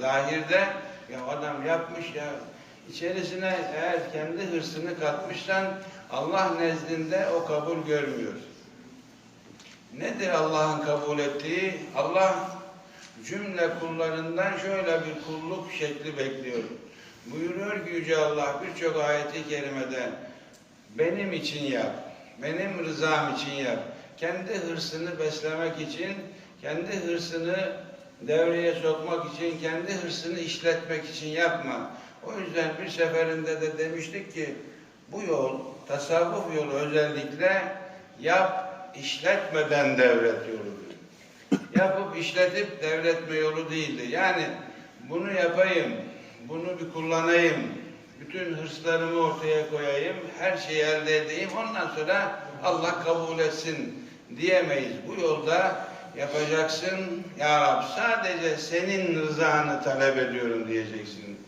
Zahirde ya adam yapmış ya içerisine eğer kendi hırsını katmışsan Allah nezdinde o kabul görmüyor. Nedir Allah'ın kabul ettiği? Allah cümle kullarından şöyle bir kulluk şekli bekliyor. Buyuruyor ki Yüce Allah birçok ayeti kerimede benim için yap, benim rızam için yap. Kendi hırsını beslemek için, kendi hırsını devreye sokmak için, kendi hırsını işletmek için yapma. O yüzden bir seferinde de demiştik ki bu yol, tasavvuf yolu özellikle yap, işletmeden devlet yoludur. Yapıp işletip devretme yolu değildi. Yani bunu yapayım, bunu bir kullanayım, bütün hırslarımı ortaya koyayım, her şeyi elde edeyim, ondan sonra Allah kabul etsin diyemeyiz. Bu yolda yapacaksın, Ya Rab sadece senin rızanı talep ediyorum diyeceksin.